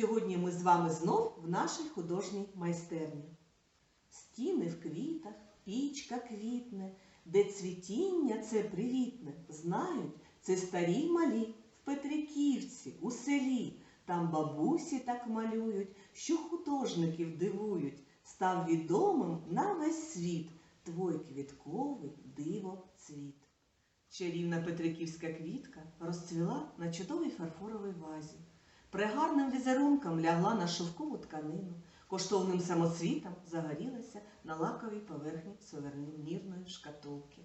Сьогодні ми з вами знов в нашій художній майстерні. Стіни в квітах, пічка квітне, де цвітіння це привітне. Знають, це старі малі в Петриківці, у селі. Там бабусі так малюють, що художників дивують. Став відомим на весь світ твой квітковий диво цвіт. Чарівна петриківська квітка розцвіла на чудовій фарфоровій вазі. Пригарним візерунком лягла на шовкову тканину, коштовним самоцвітом загорілася на лаковій поверхні сувенірної шкатулки.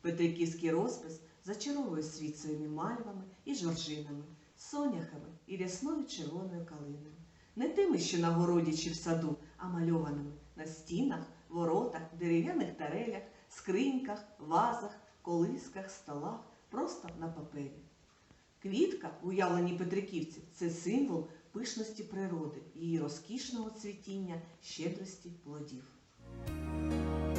Петриківський розпис зачаровує світ своїми мальвами і жоржинами, соняхами і рясною червоною калиною. Не тими, що на городі чи в саду, а мальованими на стінах, воротах, дерев'яних тарелях, скриньках, вазах, колисках, столах, просто на папері. Квітка, в уявленні Петриківці, це символ пишності природи, її розкішного цвітіння, щедрості плодів.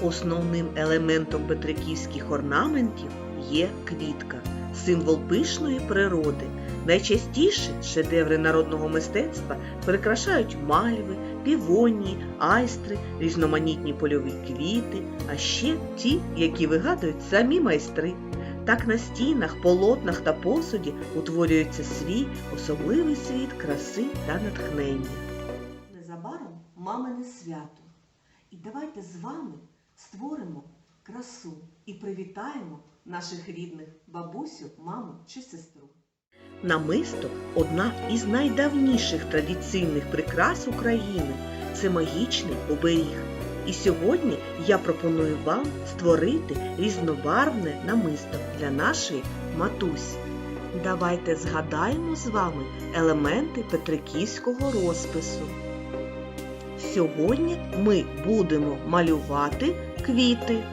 Основним елементом петриківських орнаментів є квітка, символ пишної природи. Найчастіше шедеври народного мистецтва прикрашають мальви, півонії, айстри, різноманітні польові квіти, а ще ті, які вигадують самі майстри. Так на стінах, полотнах та посуді утворюється свій особливий світ краси та натхнення. Незабаром мамине свято. І давайте з вами створимо красу і привітаємо наших рідних бабусю, маму чи сестру. Намисто одна із найдавніших традиційних прикрас України. Це магічний оберіг. І сьогодні я пропоную вам створити різнобарвне намисто для нашої матусі. Давайте згадаємо з вами елементи петриківського розпису. Сьогодні ми будемо малювати квіти.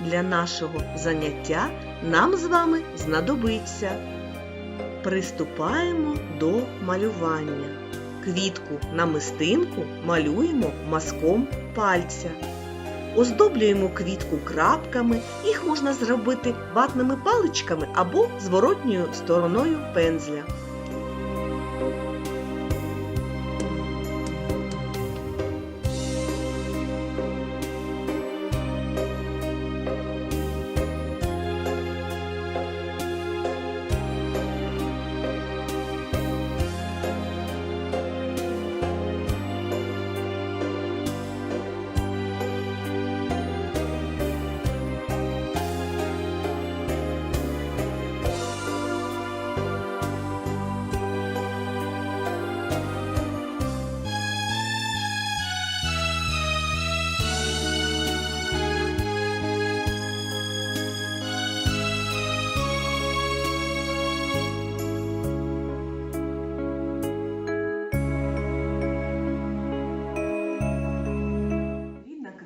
Для нашого заняття нам з вами знадобиться. Приступаємо до малювання. Квітку на мистинку малюємо мазком пальця. Оздоблюємо квітку крапками, їх можна зробити ватними паличками або зворотньою стороною пензля.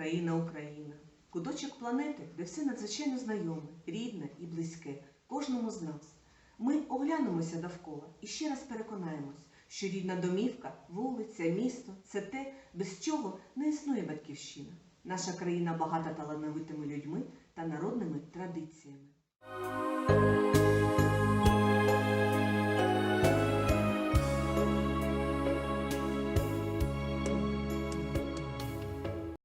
Країна Україна, куточок планети, де все надзвичайно знайоме, рідне і близьке, кожному з нас. Ми оглянемося довкола і ще раз переконаємось, що рідна домівка, вулиця, місто це те, без чого не існує батьківщина. Наша країна багата талановитими людьми та народними традиціями.